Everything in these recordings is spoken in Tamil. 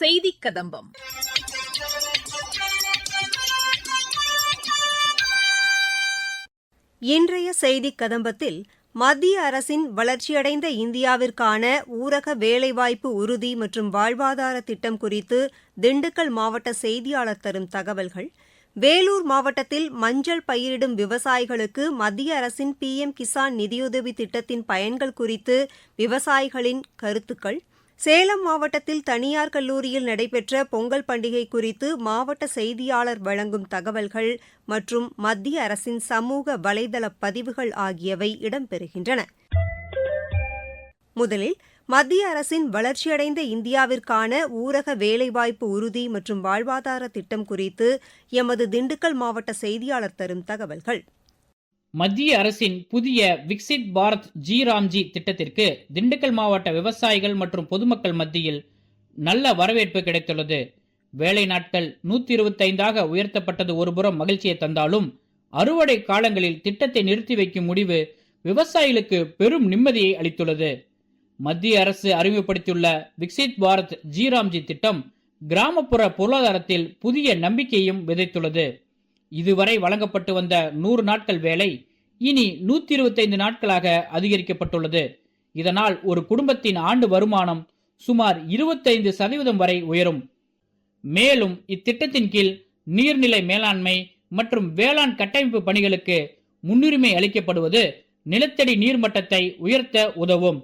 செய்தி கதம்பம். இன்றைய செய்திக் கதம்பத்தில் மத்திய அரசின் வளர்ச்சியடைந்த இந்தியாவிற்கான ஊரக வேலைவாய்ப்பு உறுதி மற்றும் வாழ்வாதார திட்டம் குறித்து திண்டுக்கல் மாவட்ட செய்தியாளர் தரும் தகவல்கள். வேலூர் மாவட்டத்தில் மஞ்சள் பயிரிடும் விவசாயிகளுக்கு மத்திய அரசின் பி எம் கிசான் நிதியுதவி திட்டத்தின் பயன்கள் குறித்து விவசாயிகளின் கருத்துக்கள். சேலம் மாவட்டத்தில் தனியார் கல்லூரியில் நடைபெற்ற பொங்கல் பண்டிகை குறித்து மாவட்ட செய்தியாளர் வழங்கும் தகவல்கள் மற்றும் மத்திய அரசின் சமூக வலைதள பதிவுகள் ஆகியவை இடம்பெறுகின்றன. முதலில் மத்திய அரசின் வளர்ச்சியடைந்த இந்தியாவிற்கான ஊரக வேலைவாய்ப்பு உறுதி மற்றும் வாழ்வாதார திட்டம் குறித்து எமது திண்டுக்கல் மாவட்ட செய்தியாளர் தரும் தகவல்கள். மத்திய அரசின் புதிய விக்சித் பாரத் ஜி ராம்ஜி திட்டத்திற்கு திண்டுக்கல் மாவட்ட விவசாயிகள் மற்றும் பொதுமக்கள் மத்தியில் நல்ல வரவேற்பு கிடைத்துள்ளது. வேலை நாட்கள் நூத்தி இருபத்தைந்தாக உயர்த்தப்பட்டது ஒருபுறம் மகிழ்ச்சியை தந்தாலும் அறுவடை காலங்களில் திட்டத்தை நிறுத்தி வைக்கும் முடிவு விவசாயிகளுக்கு பெரும் நிம்மதியை அளித்துள்ளது. மத்திய அரசு அறிமுகப்படுத்தியுள்ள விக்சித் பாரத் ஜி ராம்ஜி திட்டம் கிராமப்புற பொருளாதாரத்தில் புதிய நம்பிக்கையும் விதைத்துள்ளது. இதுவரை வழங்கப்பட்டு வந்த நூறு நாட்கள் வேலை இனி நூத்தி இருபத்தைந்து நாட்களாக அதிகரிக்கப்பட்டுள்ளது. இதனால் ஒரு குடும்பத்தின் ஆண்டு வருமானம் சுமார் இருபத்தைந்து சதவீதம் வரை உயரும். மேலும் இத்திட்டத்தின் கீழ் நீர்நிலை மேலாண்மை மற்றும் வேளாண் கட்டமைப்பு பணிகளுக்கு முன்னுரிமை அளிக்கப்படுவது நிலத்தடி நீர்மட்டத்தை உயர்த்த உதவும்.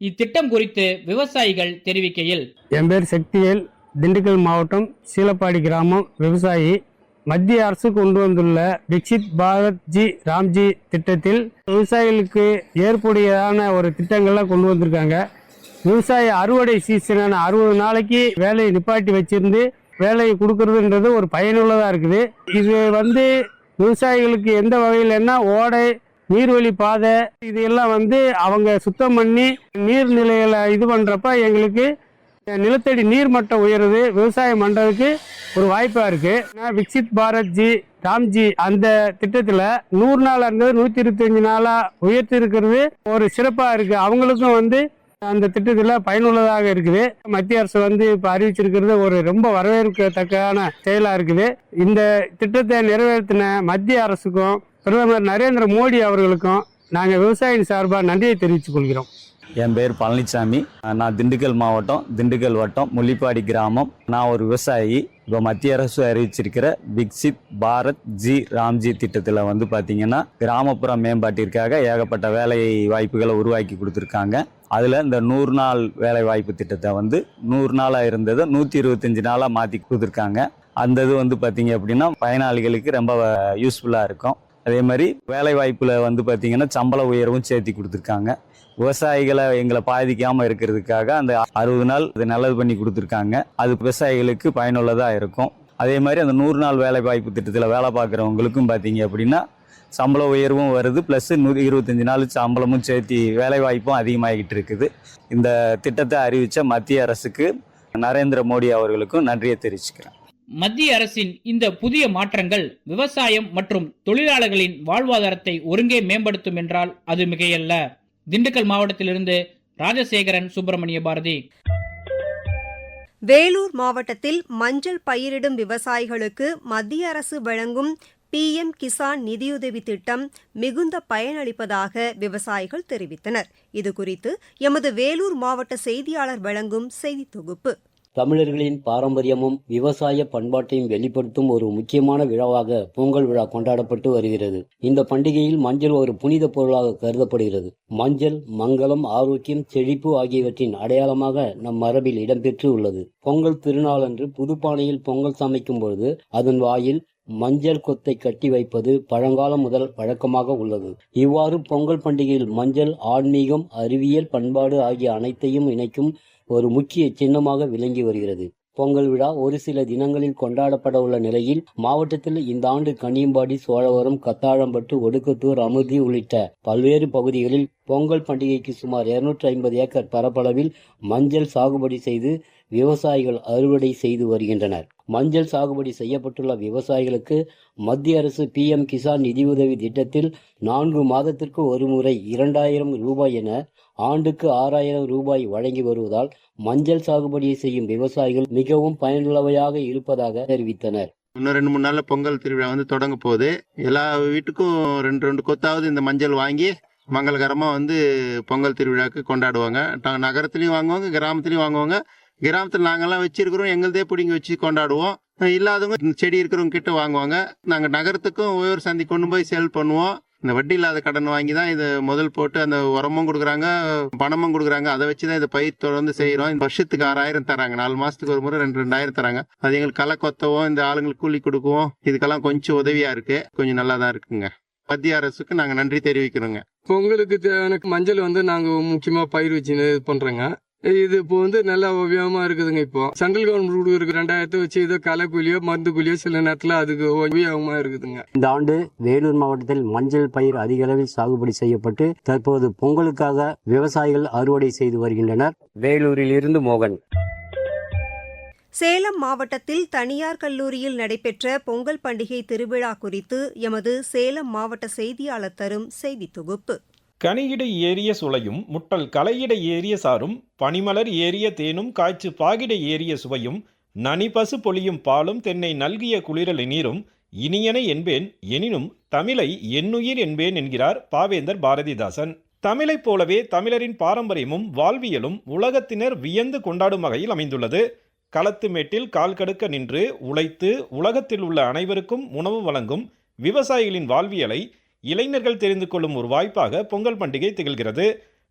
இத்திட்டம் குறித்து விவசாயிகள் தெரிவிக்கையில் என் பேர் சக்திவேல் திண்டுக்கல் மாவட்டம் சீலப்பாடி கிராமம் விவசாயி மத்திய அரசு கொண்டு வந்துள்ள விக்சித் பாரத் ஜி ராம்ஜி திட்டத்தில் விவசாயிகளுக்கு ஏற்புடையதான ஒரு திட்டங்கள்லாம் கொண்டு வந்திருக்காங்க. விவசாய அறுவடை சீசனான அறுபது நாளைக்கு வேலையை நிப்பாட்டி வச்சிருந்து வேலையை கொடுக்கறதுன்றது ஒரு பயனுள்ளதாக இருக்குது. இது வந்து விவசாயிகளுக்கு எந்த வகையிலன்னா ஓடை நீர்வழி பாதை இது எல்லாம் வந்து அவங்க சுத்தம் பண்ணி நீர்நிலைகளை இது பண்ணுறப்ப எங்களுக்கு நிலத்தடி நீர் மட்டம் உயருது. விவசாயம் பண்ணுறதுக்கு ஒரு வாய்ப்பாக இருக்குது விக்சித் பாரத்ஜி ராம்ஜி அந்த திட்டத்தில் நூறு நாள் இருந்தது நூற்றி இருபத்தஞ்சி நாளாக உயர்த்தி இருக்கிறது ஒரு சிறப்பாக இருக்குது அவங்களுக்கும் வந்து அந்த திட்டத்தில் பயனுள்ளதாக இருக்குது. மத்திய அரசு வந்து இப்போ அறிவிச்சிருக்கிறது ஒரு ரொம்ப வரவேற்கத்தக்கான செயலாக இருக்குது. இந்த திட்டத்தை நிறைவேற்றின மத்திய அரசுக்கும் பிரதமர் நரேந்திர மோடி அவர்களுக்கும் நாங்கள் விவசாயியின் சார்பாக நன்றியை தெரிவித்துக் கொள்கிறோம். என் பேர் பழனிசாமி நான் திண்டுக்கல் மாவட்டம் திண்டுக்கல் வட்டம் முள்ளிப்பாடி கிராமம். நான் ஒரு விவசாயி. இப்போ மத்திய அரசு அறிவிச்சிருக்கிற விக்சித் பாரத் ஜி ராம்ஜி திட்டத்தில் வந்து பார்த்தீங்கன்னா கிராமப்புற மேம்பாட்டிற்காக ஏகப்பட்ட வேலை வாய்ப்புகளை உருவாக்கி கொடுத்துருக்காங்க. அதில் இந்த நூறு நாள் வேலை வாய்ப்பு திட்டத்தை வந்து நூறு நாளாக இருந்ததை நூற்றி இருபத்தஞ்சி நாளாக மாற்றி கொடுத்துருக்காங்க. அந்த இது வந்து பார்த்தீங்க அப்படின்னா பயனாளிகளுக்கு ரொம்ப யூஸ்ஃபுல்லாக இருக்கும். அதே மாதிரி வேலை வாய்ப்பில் வந்து பார்த்தீங்கன்னா சம்பள உயர்வும் சேர்த்தி கொடுத்துருக்காங்க. விவசாயிகளை எங்களை பாதிக்காமல் இருக்கிறதுக்காக அந்த அறுபது நாள் இது நல்லது பண்ணி கொடுத்துருக்காங்க. அது விவசாயிகளுக்கு பயனுள்ளதாக இருக்கும். அதே மாதிரி அந்த நூறு நாள் வேலை வாய்ப்பு திட்டத்தில் வேலை பார்க்குறவங்களுக்கும் பார்த்தீங்க அப்படின்னா சம்பள உயர்வும் வருது. ப்ளஸ் நூறு இருபத்தஞ்சி நாள் சம்பளமும் சேர்த்தி வேலை வாய்ப்பும் அதிகமாகிட்டு இருக்குது. இந்த திட்டத்தை அறிவித்த மத்திய அரசுக்கு நரேந்திர மோடி அவர்களுக்கும் நன்றியை தெரிவிச்சுக்கிறேன். மத்திய அரசின் இந்த புதிய மாற்றங்கள் விவசாயம் மற்றும் தொழிலாளர்களின் வாழ்வாதாரத்தை ஒருங்கே மேம்படுத்தும் என்றால் அது மிகையல்ல. திண்டுக்கல் மாவட்டத்திலிருந்து ராஜசேகரன் சுப்பிரமணிய பாரதி. வேலூர் மாவட்டத்தில் மஞ்சள் பயிரிடும் விவசாயிகளுக்கு மத்திய அரசு வழங்கும் பிஎம் கிசான் நிதியுதவி திட்டம் மிகுந்த பயனளிப்பதாக விவசாயிகள் தெரிவித்தனர். இதுகுறித்து எமது வேலூர் மாவட்ட செய்தியாளர் வழங்கும் செய்தி தொகுப்பு. தமிழர்களின் பாரம்பரியமும் விவசாய பண்பாட்டையும் வெளிப்படுத்தும் ஒரு முக்கியமான விழாவாக பொங்கல் விழா கொண்டாடப்பட்டு வருகிறது. இந்த பண்டிகையில் மஞ்சள் ஒரு புனித பொருளாக கருதப்படுகிறது. மஞ்சள் மங்களம் ஆரோக்கியம் செழிப்பு ஆகியவற்றின் அடையாளமாக நம் மரபில் இடம்பெற்று உள்ளது பொங்கல் திருநாளன்று புதுப்பானையில் பொங்கல் சமைக்கும் பொழுது அதன் வாயில் மஞ்சள் கொத்தை கட்டி வைப்பது பழங்காலம் முதல் வழக்கமாக உள்ளது. இவ்வாறு பொங்கல் பண்டிகையில் மஞ்சள் ஆன்மீகம் அறிவியல் பண்பாடு ஆகிய அனைத்தையும் இணைக்கும் ஒரு முக்கிய சின்னமாக விளங்கி வருகிறது. பொங்கல் விழா ஒரு சில தினங்களில் கொண்டாடப்பட உள்ள நிலையில் மாவட்டத்தில் இந்த ஆண்டு கனியம்பாடி சோழவரம் கத்தாழம்பட்டு ஒடுக்கத்தூர் அமுதி உள்ளிட்ட பல்வேறு பகுதிகளில் பொங்கல் பண்டிகைக்கு சுமார் 250 ஐம்பது ஏக்கர் பரப்பளவில் மஞ்சள் சாகுபடி செய்து விவசாயிகள் அறுவடை செய்து வருகின்றனர். மஞ்சள் சாகுபடி செய்யப்பட்டுள்ள விவசாயிகளுக்கு மத்திய அரசு பிஎம் கிசான் நிதியுதவி திட்டத்தில் நான்கு மாதத்திற்கு ஒருமுறை இரண்டாயிரம் ரூபாய் என ஆண்டுக்கு ஆறாயிரம் ரூபாய் வழங்கி வருவதால் மஞ்சள் சாகுபடியை செய்யும் விவசாயிகள் மிகவும் பயனுள்ளவையாக இருப்பதாக தெரிவித்தனர். இன்னும் ரெண்டு மூணு நாள்ல பொங்கல் திருவிழா வந்து தொடங்க போகுது. எல்லா வீட்டுக்கும் ரெண்டு ரெண்டு கொத்தாவது இந்த மஞ்சள் வாங்கி மங்களகரமாக வந்து பொங்கல் திருவிழாக்கு கொண்டாடுவாங்க. ட- வாங்குவாங்க கிராமத்துலேயும் வாங்குவாங்க. கிராமத்தில் நாங்கள்லாம் வச்சிருக்கிறோம். எங்களுதே பிடிங்கி வச்சு கொண்டாடுவோம். இல்லாதவங்க இந்த செடி இருக்கிறவங்க கிட்ட வாங்குவாங்க. நாங்கள் நகரத்துக்கும் ஒவ்வொரு சந்தி கொண்டு போய் சேல் பண்ணுவோம். இந்த வட்டி இல்லாத கடன் வாங்கி தான் இது முதல் போட்டு அந்த உரமும் கொடுக்குறாங்க பணமும் கொடுக்குறாங்க. அதை வச்சு தான் இதை பயிர் தொடர்ந்து செய்கிறோம் இந்த வருஷத்துக்கு ஆறாயிரம் தராங்க. நாலு மாதத்துக்கு ஒரு முறை ரெண்டு ரெண்டாயிரம் தராங்க. அது எங்களுக்கு களை கொத்தவும் இந்த ஆளுங்களுக்கு கூலி கொடுக்கவும் இதுக்கெல்லாம் கொஞ்சம் உதவியாக இருக்குது கொஞ்சம் நல்லா தான் இருக்குங்க. மத்திய அரசுக்கு நாங்கள் நன்றி தெரிவிக்கிறோங்க. பொங்கலுக்கு தேவையான மஞ்சள் வந்து நாங்கள் முக்கியமாக பயிர் வச்சு இது பண்ணுறோங்க இது இப்போ வந்து நல்லா உபயோகமாக இருக்குதுங்க இப்போ. சென்ட்ரல் கவர்மெண்ட் கொடுக்குற ரெண்டாயிரத்தை வச்சு ஏதோ களை கூலியோ மருந்து கூலியோ சில நேரத்தில் அதுக்கு உபயோகமாக இருக்குதுங்க. இந்த ஆண்டு வேலூர் மாவட்டத்தில் மஞ்சள் பயிர் அதிக அளவில் சாகுபடி செய்யப்பட்டு தற்போது பொங்கலுக்காக விவசாயிகள் அறுவடை செய்து வருகின்றனர். வேலூரில் இருந்து மோகன். சேலம் மாவட்டத்தில் தனியார் கல்லூரியில் நடைபெற்ற பொங்கல் பண்டிகை திருவிழா குறித்து எமது சேலம் மாவட்ட செய்தியாளர் தரும் செய்தி தொகுப்பு. கனியிடை ஏறிய சுளையும் முட்டல் களையிடை ஏறிய சாரும் பனிமலர் ஏறிய தேனும் காய்ச்சு பாகிடை ஏறிய சுவையும் நனிபசு பொழியும் பாலும் தென்னை நல்கிய குளிரல் நீரும் இனியனை என்பேன் எனினும் தமிழை என்னுயிர் என்பேன் என்கிறார் பாவேந்தர் பாரதிதாசன். தமிழைப் போலவே தமிழரின் பாரம்பரியமும் வாழ்வியலும் உலகத்தினர் வியந்து கொண்டாடும் வகையில் அமைந்துள்ளது. களத்து மேட்டில் கால் கடுக்க நின்று உழைத்து உலகத்தில் உள்ள அனைவருக்கும் உணவு வழங்கும் விவசாயிகளின் வாழ்வியலை இளைஞர்கள் தெரிந்து கொள்ளும் ஒரு வாய்ப்பாக பொங்கல் பண்டிகை திகழ்கிறது.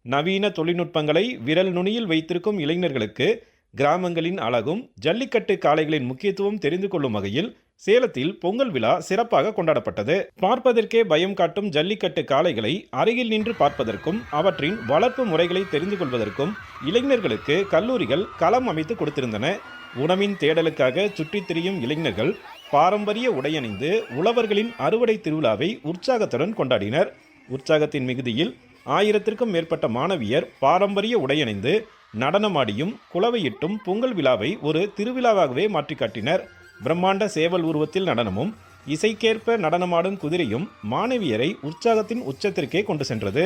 நவீன தொழில்நுட்பங்களை விரல் நுனியில் வைத்திருக்கும் இளைஞர்களுக்கு கிராமங்களின் அழகும் ஜல்லிக்கட்டு காளைகளின் முக்கியத்துவம் தெரிந்து கொள்ளும் வகையில் சேலத்தில் பொங்கல் விழா சிறப்பாக கொண்டாடப்பட்டது. பார்ப்பதற்கே பயம் காட்டும் ஜல்லிக்கட்டு காளைகளை அருகில் நின்று பார்ப்பதற்கும் அவற்றின் வளர்ப்பு முறைகளை தெரிந்து கொள்வதற்கும் இளைஞர்களுக்கு கல்லூரிகள் களம் அமைத்து கொடுத்திருந்தன. உணவின் தேடலுக்காக சுற்றித் திரியும் இளைஞர்கள் பாரம்பரிய உடையணிந்து உழவர்களின் அறுவடை திருவிழாவை உற்சாகத்துடன் கொண்டாடினர். உற்சாகத்தின் மிகுதியில் ஆயிரத்திற்கும் மேற்பட்ட மாணவியர் பாரம்பரிய உடையணிந்து நடனமாடியும் குலவையிட்டும் பொங்கல் விழாவை ஒரு திருவிழாவாகவே மாற்றி காட்டினர் பிரம்மாண்ட சேவல் உருவத்தில் நடனமும் இசைக்கேற்ப நடனமாடும் குதிரையும் மாணவியரை உற்சாகத்தின் உச்சத்திற்கே கொண்டு சென்றது.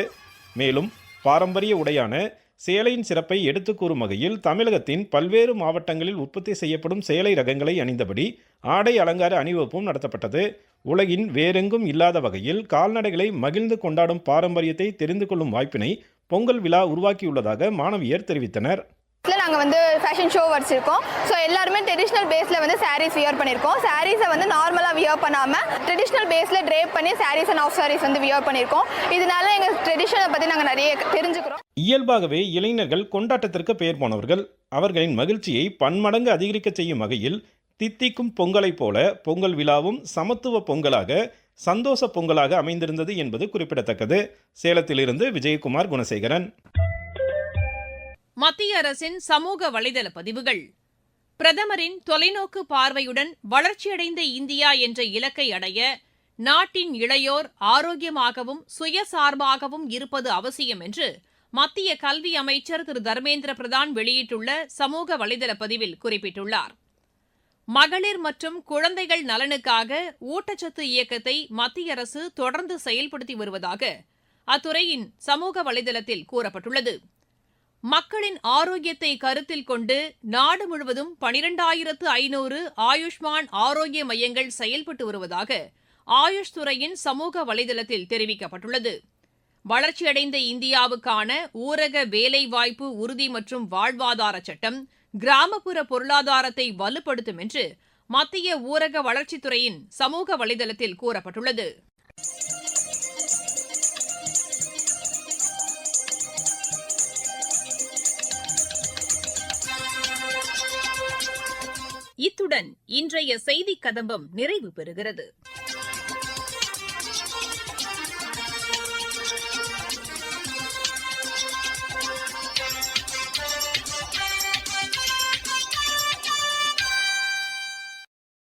மேலும் பாரம்பரிய உடையான சேலையின் சிறப்பை எடுத்துக் கூறும் வகையில் தமிழகத்தின் பல்வேறு மாவட்டங்களில் உற்பத்தி செய்யப்படும் சேலை ரகங்களை அணிந்தபடி ஆடை அலங்கார அணிவகுப்பும் நடத்தப்பட்டது. உலகின் வேறெங்கும் இல்லாத வகையில் கால்நடைகளை மகிழ்ந்து கொண்டாடும் பாரம்பரியத்தை தெரிந்து கொள்ளும் வாய்ப்பினை பொங்கல் விழா உருவாக்கியுள்ளதாக மாணவியர் தெரிவித்தனர். இதில் நாங்கள் வந்து ஃபேஷன் ஷோ வச்சுருக்கோம். ஸோ எல்லாருமே ட்ரெடிஷ்னல் பேஸில் வந்து சாரீஸ் வியர் பண்ணியிருக்கோம் சாரீஸை வந்து நார்மலாக வியர் பண்ணாமல் ட்ரெடிஷ்னல் பேஸில் ட்ரேப் பண்ணி சாரீஸ் அண்ட் ஆஃப் சாரீஸ் வந்து வியர் பண்ணியிருக்கோம் இதனால எங்கள் ட்ரெடிஷனை பற்றி நாங்கள் நிறைய தெரிஞ்சுக்கிறோம். இயல்பாகவே இளைஞர்கள் கொண்டாட்டத்திற்கு பெயர் போனவர்கள். அவர்களின் மகிழ்ச்சியை பன்மடங்கு அதிகரிக்க செய்யும் வகையில் தித்திக்கும் பொங்கலைப் போல பொங்கல் விழாவும் சமத்துவ பொங்கலாக சந்தோஷ பொங்கலாக அமைந்திருந்தது என்பது குறிப்பிடத்தக்கது. சேலத்திலிருந்து விஜயகுமார் குணசேகரன். மத்திய அரசின் சமூக வலைதள பதிவுகள். பிரதமரின் தொலைநோக்கு பார்வையுடன் வளர்ச்சியடைந்த இந்தியா என்ற இலக்கை அடைய நாட்டின் இளையோர் ஆரோக்கியமாகவும் சுயசார்பாகவும் இருப்பது அவசியம் என்று மத்திய கல்வி அமைச்சர் திரு தர்மேந்திர பிரதான் வெளியிட்டுள்ள சமூக வலைதள பதிவில் குறிப்பிட்டுள்ளார். மகளிர் மற்றும் குழந்தைகள் நலனுக்காக ஊட்டச்சத்து இயக்கத்தை மத்திய அரசு தொடர்ந்து செயல்படுத்தி வருவதாக அத்துறையின் சமூக வலைதளத்தில் கூறப்பட்டுள்ளது. மக்களின் ஆரோக்கியத்தை கருத்தில் கொண்டு நாடு முழுவதும் பனிரெண்டாயிரத்து ஐநூறு ஆயுஷ்மான் ஆரோக்கிய மையங்கள் செயல்பட்டு வருவதாக ஆயுஷ் துறையின் சமூக வலைதளத்தில் தெரிவிக்கப்பட்டுள்ளது. வளர்ச்சியடைந்த இந்தியாவுக்கான ஊரக வேலைவாய்ப்பு உறுதி மற்றும் வாழ்வாதார சட்டம் கிராமப்புற பொருளாதாரத்தை வலுப்படுத்தும் என்று மத்திய ஊரக வளர்ச்சித்துறையின் சமூக வலைதளத்தில் கூறப்பட்டுள்ளது. இத்துடன் இன்றைய செய்திக் கதம்பம் நிறைவு பெறுகிறது.